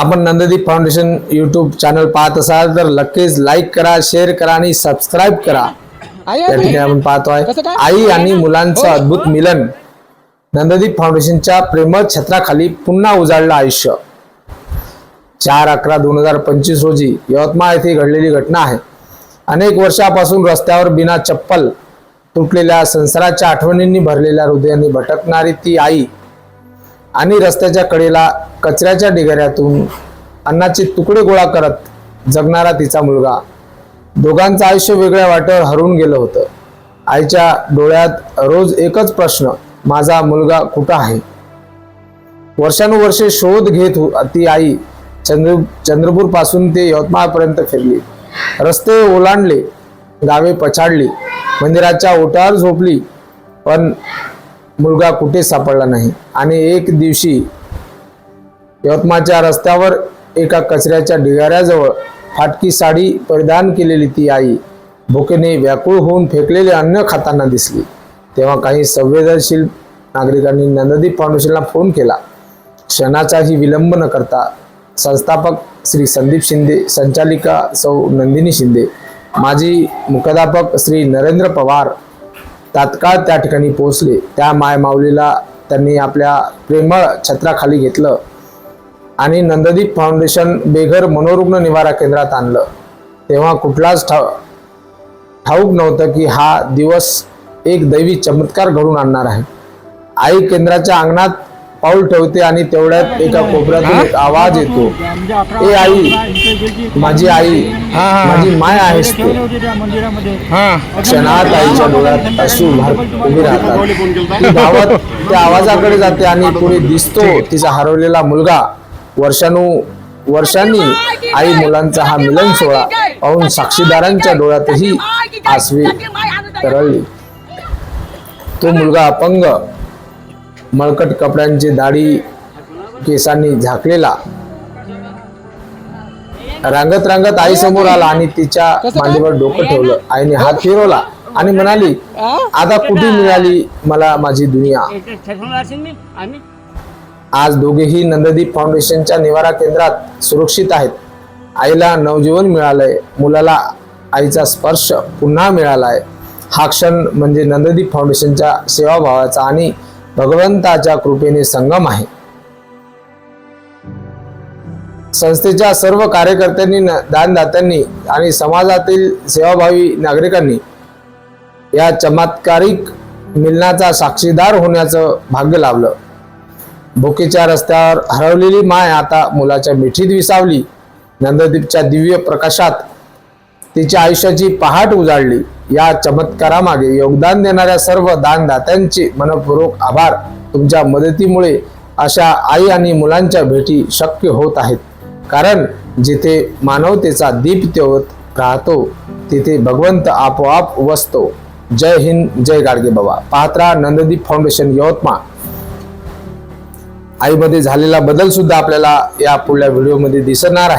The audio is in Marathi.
आपण नंददीप फाउंडेशन युट्यूब चॅनल पाहत असाल तर नक्कीच लाईक करा शेअर करा आणि सबस्क्राईब करा. आई या आहे ठिकाणी आपण पाहतोय कसं काय? आई आणि मुलांचं अद्भुत मिलन. नंददीप फाउंडेशनच्या प्रेमळ छत्राखाली पुन्हा उजाडलं आयुष्य. चार अकरा दोन हजार पंचवीस रोजी यवतमाळ येथे घडलेली घटना आहे. अनेक वर्षापासून रस्त्यावर बिना चप्पल तुटलेल्या संसाराच्या आठवणींनी भरलेल्या हृदयाने भटकणारी ती आई आणि रस्त्याच्या कडेला कचऱ्याच्या ढिगाऱ्यातून अन्नाचे तुकडे गोळा करत जगणारा तिचा मुलगा. दोघांचं आयुष्य वेगळ्या वाटेवर हरवून गेलं होतं. आईच्या डोळ्यात रोज एकच प्रश्न माझा मुलगा कुठं आहे? वर्षानुवर्षे शोध घेत हो- ती आई चंद्र चंद्रपूरपासून ते यवतमाळपर्यंत फिरली. रस्ते ओलांडले गावे पछाडली मंदिराच्या ओट्यावर झोपली पण मुलगा कुठे सापडला नाही. आणि एक दिवशी यवतमाळच्या रस्त्यावर एका कचऱ्याच्या ढिगाऱ्याजवळ फाटकी साडी परिधान केलेली ती आई भुकेने व्याकुळ होऊन फेकलेले अन्न खाताना दिसली. तेव्हा काही संवेदनशील नागरिकांनी नंददीप फाउंडेशनला फोन केला. क्षणाचाही विलंब न करता संस्थापक श्री संदीप शिंदे संचालिका सौ नंदिनी शिंदे माजी मुख्याध्यापक श्री नरेंद्र पवार तात्काळ त्या ठिकाणी पोहोचले. त्या मायमाऊलीला त्यांनी आपल्या प्रेमळ छत्राखाली घेतलं आणि नंददीप फाउंडेशन बेघर मनोरुग्ण निवारा केंद्रात आणलं. तेव्हा कुठलाच ठा ठाऊक नव्हतं की हा दिवस एक दैवी चमत्कार घडून आणणार आहे. आई केंद्राच्या अंगणात पाऊल ठेवते आणि तेवढ्यात एका कोपऱ्यातून एक आवाज येतो. ए आई माझी आई. माझी माय आहेस तू. क्षणात आईच्या डोळ्यात भार उभी राहतात. ती धावत त्या आवाजाकडे जाते आणि पुढे दिसतो तिचा हरवलेला मुलगा. वर्षानु वर्षांनी आई मुलांचा हा मिलन सोहळा पाहून साक्षीदारांच्या डोळ्यातही आसवी तरळली. तो मुलगा अपंग मळकट कपड्यांची दाढी केसांनी झाकलेला. रांगत रांगत आई समोर आला आणि तिच्या मांडीवर डोकं ठेवलं. आईने हात फिरवला आणि म्हणाली? आता कुठे मिळाली मला माझी दुनिया? आज दोघेही नंददीप फाउंडेशनच्या निवारा केंद्रात सुरक्षित आहेत. आईला नवजीवन मिळालंय. मुलाला आईचा स्पर्श पुन्हा मिळालाय. हा क्षण म्हणजे नंददीप फाउंडेशनच्या सेवाभावाचा आणि भगवंताच्या कृपेने संगम आहे. संस्थेच्या सर्व कार्यकर्त्यांनी दानदात्यांनी आणि समाजातील सेवाभावी नागरिकांनी या चमत्कारिक मिलनाचा साक्षीदार होण्याचं भाग्य लाभलं. भुकेच्या रस्त्यावर हरवलेली माय आता मुलाच्या मिठीत विसावली. नंददीपच्या दिव्य प्रकाशात तिच्या आयुष्याची पहाट उजाडली. या चमत्कारामागे योगदान देणाऱ्या सर्व दानदात्यांचे मनपूर्वक आभार. तुमच्या मदतीमुळे अशा आई आणि मुलांच्या भेटी शक्य होत आहेत. कारण जिथे मानवतेचा दीप तेवत राहतो तिथे भगवंत आपोआप वसतो. जय हिंद जय गाडगे बाबा. पात्रा नंददीप फाउंडेशन यवतमाळ. आईमध्ये झालेला बदल सुद्धा आपल्याला या पुढल्या व्हिडिओमध्ये दिसणार आहे.